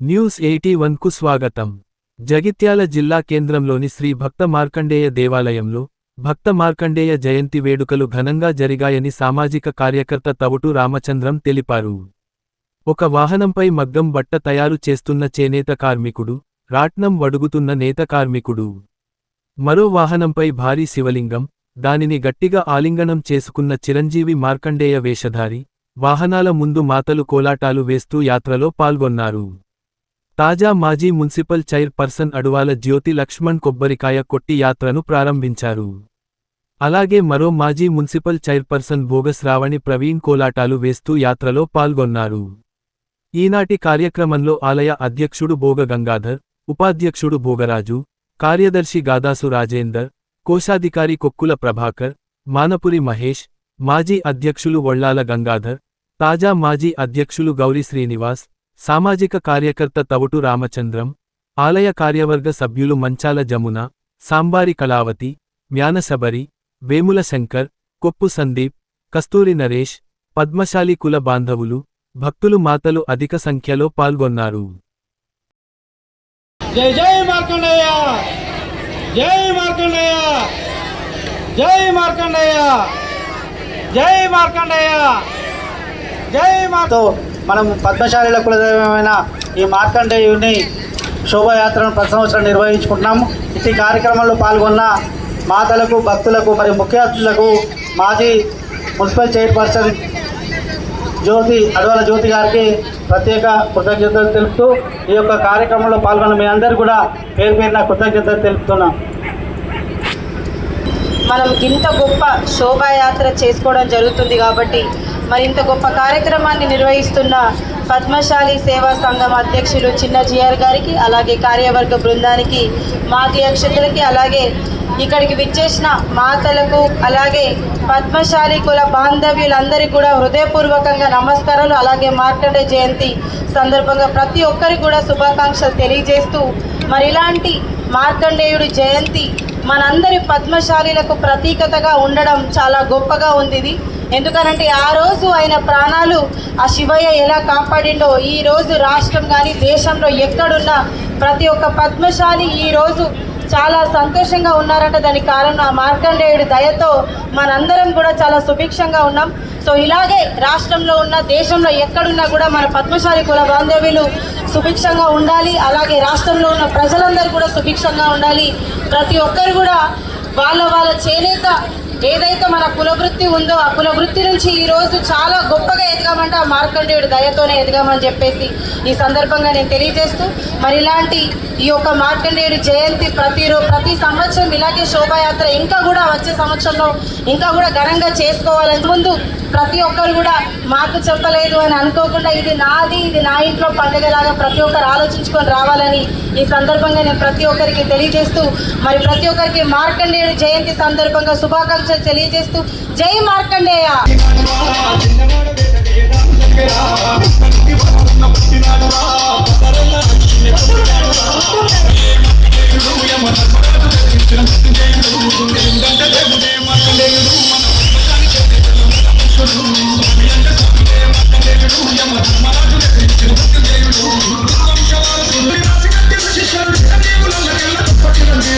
News eighty కు స్వాగతం. జగిత్యాల జిల్లా కేంద్రంలోని శ్రీ భక్త మార్కండేయ దేవాలయంలో భక్త మార్కండేయ జయంతి వేడుకలు ఘనంగా జరిగాయని సామాజిక కార్యకర్త తవుటు రామచంద్రం తెలిపారు. ఒక వాహనంపై మగ్గం బట్ట తయారు చేస్తున్న చేనేత కార్మికుడు రాట్నం వడుగుతున్న నేత కార్మికుడు. మరో వాహనంపై భారీ శివలింగం దానిని గట్టిగా ఆలింగనం చేసుకున్న చిరంజీవి మార్కండేయ వేషధారి వాహనాల ముందు మాతలు కోలాటాలు వేస్తూ యాత్రలో పాల్గొన్నారు. తాజా మాజీ municipal chairperson Aduvala Jyothi Laxman కొబ్బరికాయ కొట్టి యాత్రను ప్రారంభించారు. అలాగే మరో మాజీ మున్సిపల్ చైర్పర్సన్ భోగస్ రావణి ప్రవీణ్ కోలాటాలు వేస్తూ యాత్రలో పాల్గొన్నారు. ఈనాటి కార్యక్రమంలో ఆలయ అధ్యక్షుడు భోగ గంగాధర్ ఉపాధ్యక్షుడు భోగరాజు కార్యదర్శి గాదాసు రాజేందర్ కోశాధికారి కొక్కుల ప్రభాకర్ మానపురి మహేష్ మాజీ అధ్యక్షులు వొళ్ళాల గంగాధర్ తాజా మాజీ అధ్యక్షులు గౌరీ శ్రీనివాస్ సామాజిక కార్యకర్త తవుటు రామచంద్రం ఆలయ కార్యవర్గ సభ్యులు మంచాల జమున సాంబారి కళావతి మ్యానశబరి వేముల శంకర్ కొప్పు సందీప్ కస్తూరి నరేష్ పద్మశాలి కుల బాంధవులు భక్తులు మాతలు అధిక సంఖ్యలో పాల్గొన్నారు. జై జై జై మార్కండేయ! జై మార్కండేయ! జై మార్కండేయ! జై మార్తో మనం పద్మశాలిల కులదైవమైన ఈ మార్కండేయుని శోభాయాత్రను ప్రతి సంవత్సరం నిర్వహించుకుంటున్నాము. ఇట్టి కార్యక్రమంలో పాల్గొన్న మాతలకు భక్తులకు మరియు ముఖ్య అతిథులకు మాజీ మున్సిపల్ చైర్పర్సన్ జ్యోతి అడవాల జ్యోతి గారికి ప్రత్యేక కృతజ్ఞతలు తెలుపుతూ ఈ యొక్క కార్యక్రమంలో పాల్గొన్న మీ అందరూ కూడా పేరు పేరున కృతజ్ఞతలు తెలుపుతున్నాం. మనం ఇంత గొప్ప శోభాయాత్ర చేసుకోవడం జరుగుతుంది కాబట్టి మరింత గొప్ప కార్యక్రమాన్ని నిర్వహిస్తున్న పద్మశాలి సేవా సంఘం అధ్యక్షులు చిన్న జిఆర్ గారికి అలాగే కార్యవర్గ బృందానికి మా అధ్యక్షులకి అలాగే ఇక్కడికి విచ్చేసిన మాతలకు అలాగే పద్మశాలి కుల బాంధవ్యులందరికీ కూడా హృదయపూర్వకంగా నమస్కారాలు అలాగే మార్కండే జయంతి సందర్భంగా ప్రతి ఒక్కరికి కూడా శుభాకాంక్షలు తెలియజేస్తూ మరి ఇలాంటి మార్కండేయుడి జయంతి మనందరి పద్మశాలీలకు ప్రతీకతగా ఉండడం చాలా గొప్పగా ఉంది ఇది. ఎందుకనంటే ఆ రోజు ఆయన ప్రాణాలు ఆ శివయ్య ఎలా కాపాడిండో ఈ రోజు రాష్ట్రం కానీ దేశంలో ఎక్కడున్నా ప్రతి ఒక్క పద్మశాలి ఈ రోజు చాలా సంతోషంగా ఉన్నారంట. దానికి కారణం ఆ మార్కండేయుడి దయతో మనందరం కూడా చాలా సుభిక్షంగా ఉన్నాం. సో ఇలాగే రాష్ట్రంలో ఉన్న దేశంలో ఎక్కడున్నా కూడా మన పద్మశాలి కుల బాంధవ్యులు సుభిక్షంగా ఉండాలి. అలాగే రాష్ట్రంలో ఉన్న ప్రజలందరూ కూడా సుభిక్షంగా ఉండాలి. ప్రతి ఒక్కరు కూడా వాళ్ళ వాళ్ళ చేనేత ఏదైతే మన కులవృత్తి ఉందో ఆ కులవృత్తి నుంచి ఈరోజు చాలా గొప్పగా ఎదగామంటే ఆ మార్కండేయుడు దయతోనే ఎదగామని చెప్పేసి ఈ సందర్భంగా నేను తెలియజేస్తూ మరి ఇలాంటి ఈ యొక్క మార్కండేయుడు జయంతి ప్రతి ప్రతి సంవత్సరం ఇలాగే శోభాయాత్ర ఇంకా కూడా వచ్చే సంవత్సరంలో ఇంకా కూడా ఘనంగా చేసుకోవాలని ముందు ప్రతి ఒక్కరు కూడా మాకు చెప్పలేదు అని అనుకోకుండా ఇది నాది ఇది నా ఇంట్లో పండుగలాగా ప్రతి ఒక్కరు ఆలోచించుకొని రావాలని ఈ సందర్భంగా నేను ప్రతి ఒక్కరికి తెలియజేస్తూ మరి ప్రతి ఒక్కరికి మార్కండేయుడు జయంతి సందర్భంగా శుభాకాంక్షలు తెలియజేస్తూ జై Markandeya! I'm gonna get you.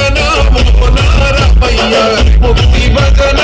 భజన మోనారమయ్య ముక్తి భజన